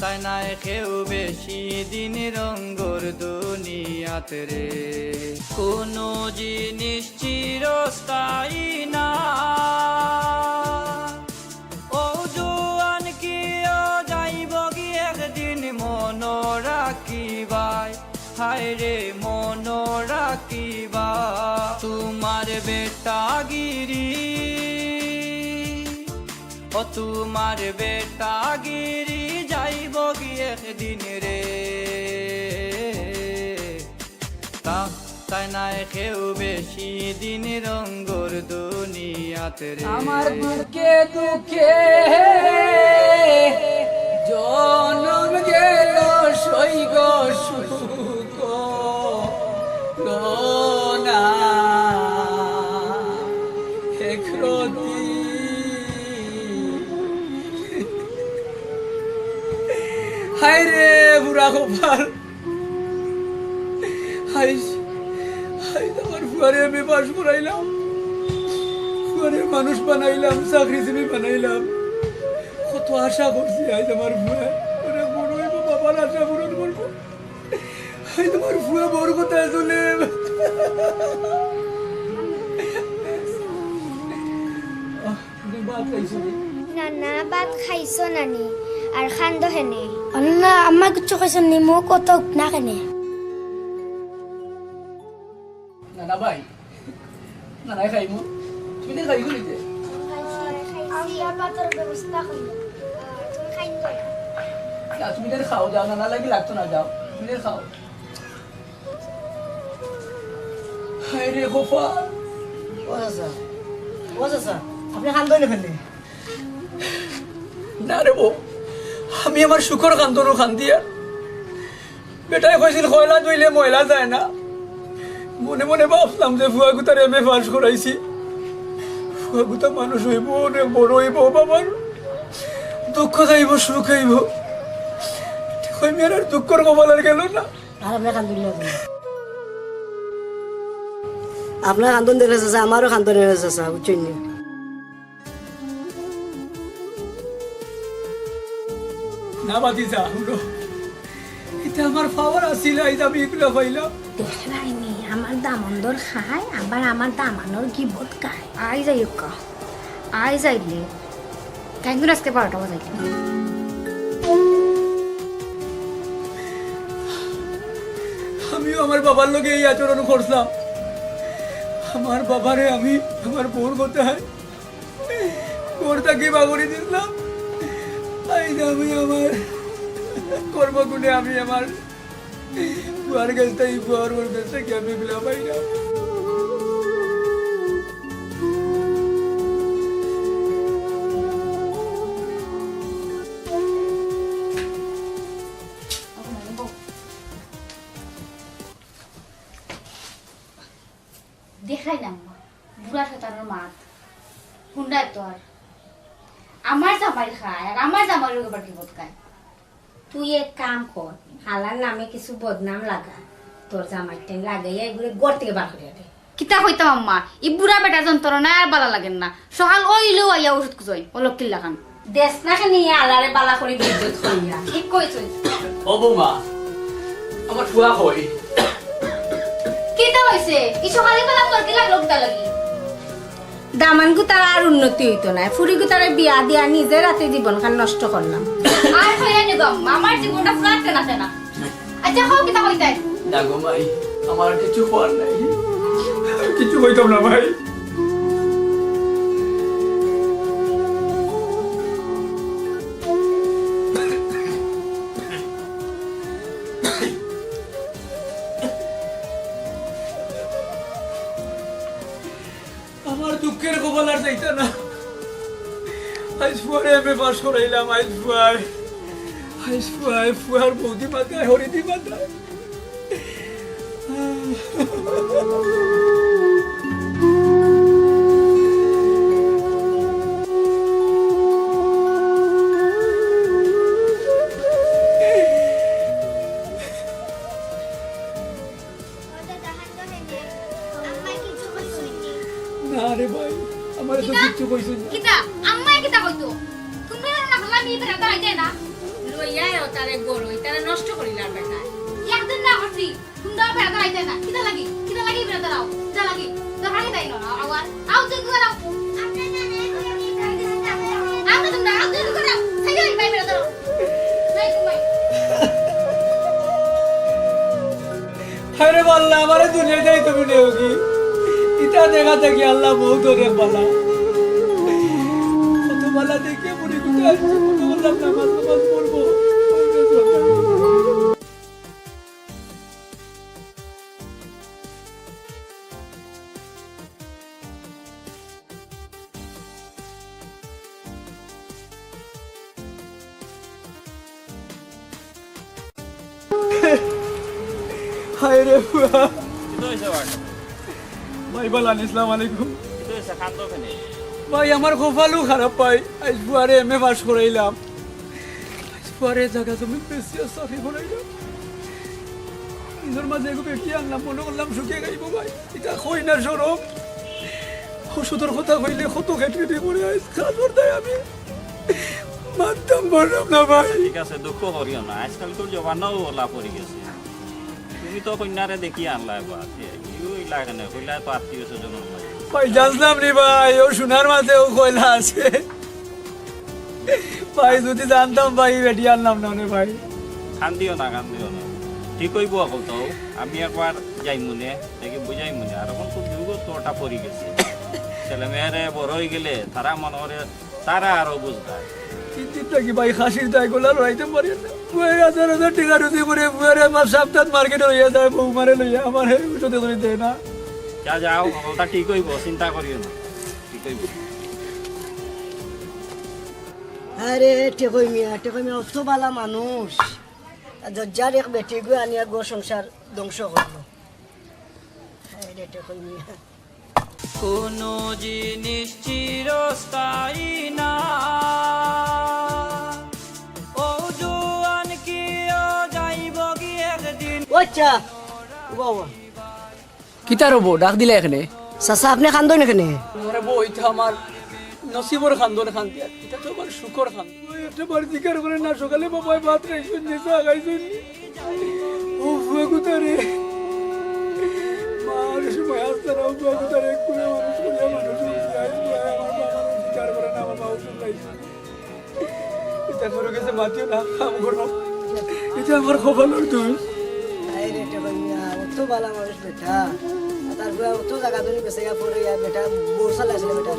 তাই নাই কেউ বেশি দিন রঙ্গর দুনিয়াতে রে। কোনো জিনিস চিরস্থায়ী না। ও জোয়ান কি যাইব কি একদিন মন রাখিবাই হায় রে মন রাখিবা তোমার বেটা গিরি। ও তোমার বেটা গিরি গিয়ে একদিন রে। তা তাই না খেউ বেশি দিন রঙ্গর দুনিয়াতে আমার দুঃখে দুঃখে আমার ফুয়ারে আমি পাশ করাইলাম। ফুয়ারে মানুষ বানাইলাম চাকরিজীবী বানাইলাম। কত আশা করছি আজ আমার ওরা বড় হইব বাবার আশা পূরণ করব। আজ তোমার ফুয়া বড় কোথায় চলে খাইছো নি? নানা ভাত খাইছো নানি আর খান্দ হেনে। না আমার কিছু কৈছে নি মোক কত না কেনে নানা ভাই নানাই খাইমো। তুমি তো খাইছো করি তুমি না খাও, যাও নানা লাগি লাগতো না, যাও। তুমি খাও। হায় রে না না বউ, আমি আমার সুখর কান্দনো খান্দি আর। বেটাই কইছিল, কয়লা দইলে ময়লা যায় না। মনে মনে ভাবলাম যে ফুয়া গুতার এম এ পাস করাইছি। ফুয়া গুতা মানুষ হইব রে বড় হইব বাবার দুঃখ যাইব সুখ হইব মেয়ের আর দুঃখর কপালের গেল না। আর না। তুমি আপনার কান্দন চাচা আমারও কান্দন বুঝছেন নি? না বাতি যা এটা আমার পাওয়ার আসিল আমি এগুলো পাইলাম। আমার দামন্দর খায় আবার আমার দামানোর গিবত খায় আই যাই কা আই যাইলে কেন আজকে বারোটা বাজাইলে আমিও আমার বাবার লোকে এই আচরণ করলাম আমার বাবারে আমি আমার বোন করতে হয় বোনটাকে বাগড়ি দিলাম। আমি আমার কর্মগুণে আমি আমার বুয়ার কাছ থেকে বুয়ার বোন কাছ থেকে আমি কিছু বদনাম লাগা। তোর জামাইটা লাগাইয়া এগুলো গড় থেকে বার করে দে কিতা হইতাম আম্মা? ই বুড়া বেটা যন্ত্রণা আর বালা লাগেন না। সকাল ওইলেও আইয়া ওষুধ খুঁজই ও লোক কিল্লা খান দেশ না আলারে বালা করে বিদ্যুৎ হইয়া ঠিক কইছই ও বৌমা আমার ফুয়া কই? কিতা হইছে? ই সকালে বেলা তোর কি লাগল কিতা লাগি? দামান গুতার আর উন্নতি হইতো না ফুরি গুতারে বিয়া দিয়া নিজে রাতে জীবন খান নষ্ট করলাম। আর হইয়া আম্মা আমার জীবনটা ফুরাতে না না আচ্ছা হও কিতা হইতাই দেখো ভাই আমার কিছু হওয়ার নাই। কিছু হইতাম না ভাই। আমার দুঃখের কপাল আর যাইতা না। আজ ফুয়ারে আমি পাস করাইলাম আজ ফুয়ায় ফুয়ার বৌদি মাথায় হরিদি মাথায় না রে ভাই আমার তো কিচ্ছু না। কিতা আম্মা কিতা কইতো। তুমি না হলা মি বেটা দাই না। লইয়া তারে গরু তারে নষ্ট করিলাম বেটা একদিন না না। কিতা লাগি? কিতা লাগি যা লাগি। হাগে না? আওয়ার করে করে তুমি আরে বাল্লা আমারে দুনিয়া যাই তুমি নেওগি ইটা দেখা থাকি আল্লাহ বহুত অনেক বালা। কত বালা দেখে মনে করতে আসছে মনে করলাম নামাজ হায় রে বুয়া ভাই। বালান ইসলাম আলাইকুম। ভাই আমার কপালও খারাপ পাই আজ বুয়ারে এম এ পাস করাইলাম। আজ বুয়ারে জায়গা জমি বেশি চাকরি করাইলাম নিজের মাঝে এগো বেটি আনলাম মনে করলাম শুকিয়ে গাইব ভাই। এটা কই না সরব ওষুধের কথা কইলে কত খেটকেটে করে আইস খাজর দেয় আমি। মানতাম পারলাম না ভাই। ঠিক আছে দুঃখ করিও না। আজকাল তোর জবানাও ওলা পড়ে গেছে। তুমি তো কন্যারে দেখি আনলা কইলা তো আত্মীয় স্বজনের লাগে জানলাম নি ভাই ও সোনার মাঝে ও কয়লা আছে। ভাই যদি জানতাম ভাই বেটি আনলাম না রে ভাই। কান্দিও না কান্দিও না। ঠিক হইব অকল তো। আমি একবার যাই মনে দেখি বুঝাই মনে আর এখন তো যুগ তোরটা পড়ে গেছে। ছেলে মেয়েরে বড় হয়ে গেলে তারা মনে করে তারা আরও বুঝবে থাকি ভাই? খাসির দায় গোলা লড়াইতে পারি না। হাজার হাজার টাকা রুজি করে বুয়ারে আমার সপ্তাহ মার্কেটে লইয়া যায় বউ লইয়া আমার উঠতে করে দেয় না। যা যাও সকলটা ঠিক হইব চিন্তা করিও না। ঠিক হইব। আরে টেকই মিয়া টেকই মিয়া অত বালা মানুষ। এক বেটি গো আনিয়া গো সংসার ধ্বংস করল। আরে টেকই মিয়া। কোনো জিনিস চিরস্থায়ী না। ও জোয়ান কি যাইব কি একদিন? আচ্ছা। বাবা। কিতার হব ডাক দিলে এখানে? চাচা আপনি কান্দই না কেনে আরে বউ এটা আমার নসিবর খান্দন খান্তি। আর এটা তো আমার শুকর খান ওই একটা বার জিকার করে না সকালে বাবাই ভাত রাইছুন নি নি? ও ফুয়া কুতারে মার সময় আসতে না ফুয়া কুতারে এক করে মানুষ করিয়া মানুষ আমার বাবা জিকার করে না আমার বাবা শুনলাইছে এটা করে গেছে মাতিও না কাম করো এটা আমার বালা মানুষ বেটা তারপরে অত জায়গা ধরে বেঁচে গা পরে বেটা বোর লাগছিল বেটার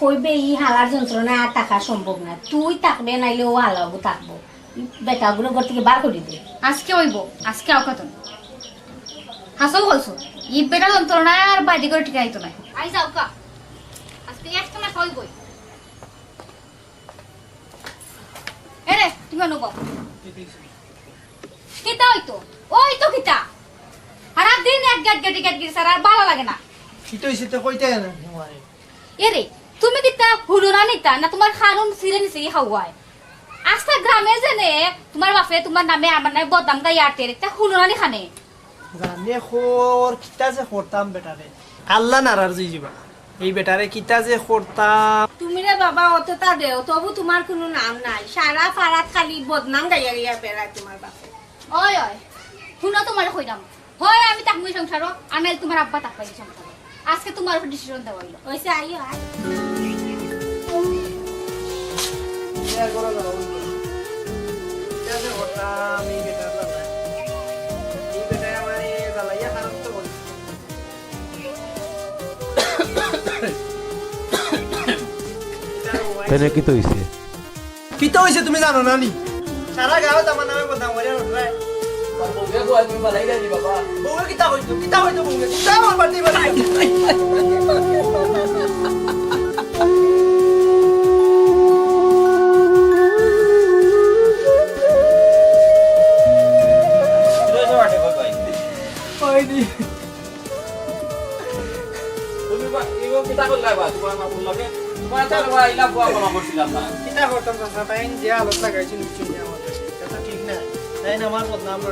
কইবে ই হালার যন্ত্রণা আর টাকা সম্ভব না। তুই থাকবে নাইলে ও হালাবো থাকব। বেটাগুলো ঘর থেকে বার করে দে। আজকে হইব আজকে আওকাতন হাসল বলছো ই বেটা যন্ত্রণা আর বাইরে করে ঠিক আইতো না আই যাও কা। আজকে একটা না হইবই এরে তুমি অনুভব কিতা হইতো? ওই তো কিতা। আর দিন এক গেট গেটি গেট গেটি স্যার আর ভালো লাগে না। শীত হয়েছে তো কইতে না এরে কিতা নিতা না তোমার খানুন সিরে নিছে হাওয়ায়। আস্তা গ্রামে জেনে তোমার বাপে তোমার নামে আমার নামে বদনাম গাই আটে তা হুলুরা নি খানে? জানে খোর কিতা যে করতাম বেটারে। আল্লাহ নারার জি যাবা এই বেটারে কিতা যে করতাম তুমি রে বাবা অত তা দেও তবু তোমার কোনো নাম নাই। সারা পাড়াত খালি বদনাম গাইয়া গাইয়া বেড়ায় তোমার বাপে। ওই ওই শুনো তোমার কইলাম হয় আমি তাকমি সংসার আর নাইলে তোমার আব্বা তাকবাই সংসার। আজকে তোমার উপর ডিসিশন দেওয়া হইল। ওইসে আইও আয়। জ্বালাইয়া খারাপ তো কি তো তুমি জানো না নি সারা গাঁৱত আমার নামে বদনাম করে উঠরায় বউকে তো বাবা বউয়ে কিতা হইতো কিতা হইতো বউয়ে কিতা আমার বাড়ি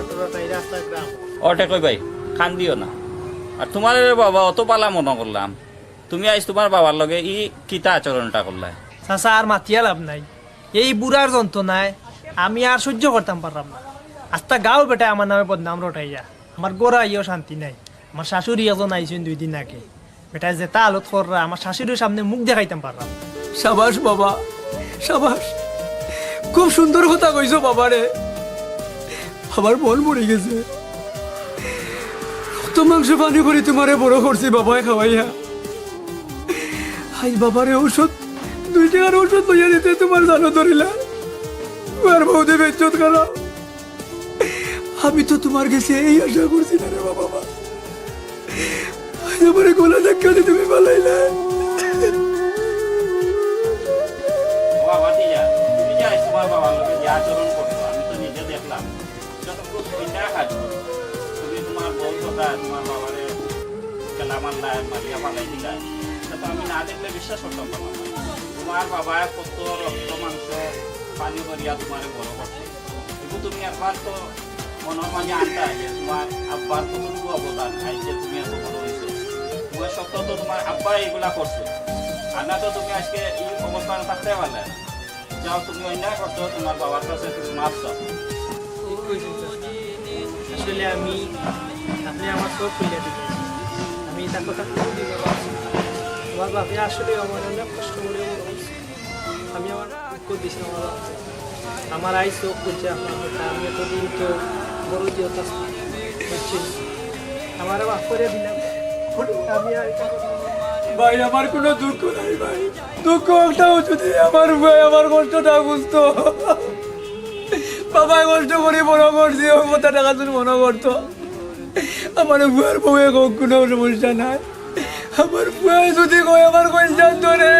না খান দিও না। আর তোমার বাবা, অত পালা মনে করলাম তুমি আজ তোমার বাবার লগে, ই কিতা আচরণটা করলাই চাচা আর মাতিয়া লাভ নাই। এই বুড়ার যন্ত্রণায় আমি আর সহ্য করতাম পারলাম না। আস্তা গাও বেটা আমার নামে বদনাম রটাইয়া আমার গোড়া ইয়েও শান্তি নাই। আমার শাশুড়ি এজন আইছেন দুই দিন আগে। বেটা যেটা আলত কররা, আমার শাশুড়ির সামনে মুখ দেখাইতাম পারলাম। সাবাস বাবা, সাবাস। খুব সুন্দর কথা কইছো বাবা রে। আমার মন মরে গেছে। কত মাংস পানি করে তোমারে বড় করছি বাবায় খাওয়াইয়া। আই বাবারে ঔষধ। দুই টাকার ঔষধ লইয়া দিতে তোমার জানো ধরিলা। আর বৌদি বেচত করা আমি তো তোমার কাছে এই আশা করছি না রে বাবা। আমার গোলা দেখা দিয়ে তুমি পালাইলা তোমার বাবার লগে যে আচরণ করছ, আমি তো নিজে দেখলাম যত খুব বিনা কাজ করো। তুমি তোমার বউ কথা তোমার বাবারে খেলা মারলাই মারিয়া পালাই দিলাই এটা তো আমি না দেখলে বিশ্বাস করতাম না। তোমার বাবা কত রক্ত, মাংস, পানি করিয়া তোমার বড় করছে কিন্তু তুমি একবার তো মনের মাঝে আনতা যে তোমার আব্বার কতটুকু অবদান আজ যে তুমি এত বড় সত্য তো তোমার আব্বা এগুলা করছে। আর না তো তুমি আজকে এই অবস্থান থাকতে পারলে। যাও তুমি অন্যায় করছ, তোমার বাবার কাছে তুমি মাপ আসলে আমি, আপনি আমার সব দিবেন আমি তার কথা বাপে আসলে আমার অনেক কষ্ট করে আমি আমার দুঃখ দিছি আমার আমার আই চোখ করছে আপনার কথা। আমি এতদিন তো বড় দিয়ে হচ্ছে আমার বাপ করে দিলাম। ভাই, আমার কোনো দুঃখ নাই ভাই। দুঃখ একটাও যদি আমার ভাই আমার কষ্টটা বুঝতো। বাবা কষ্ট করে মনে করছি কথা টাকা তুমি মনে করতো, আমার বুয়ার বউয়ে কোনো সমস্যা নাই। আমার বুয়া যদি কয় আমার কই জানতো রে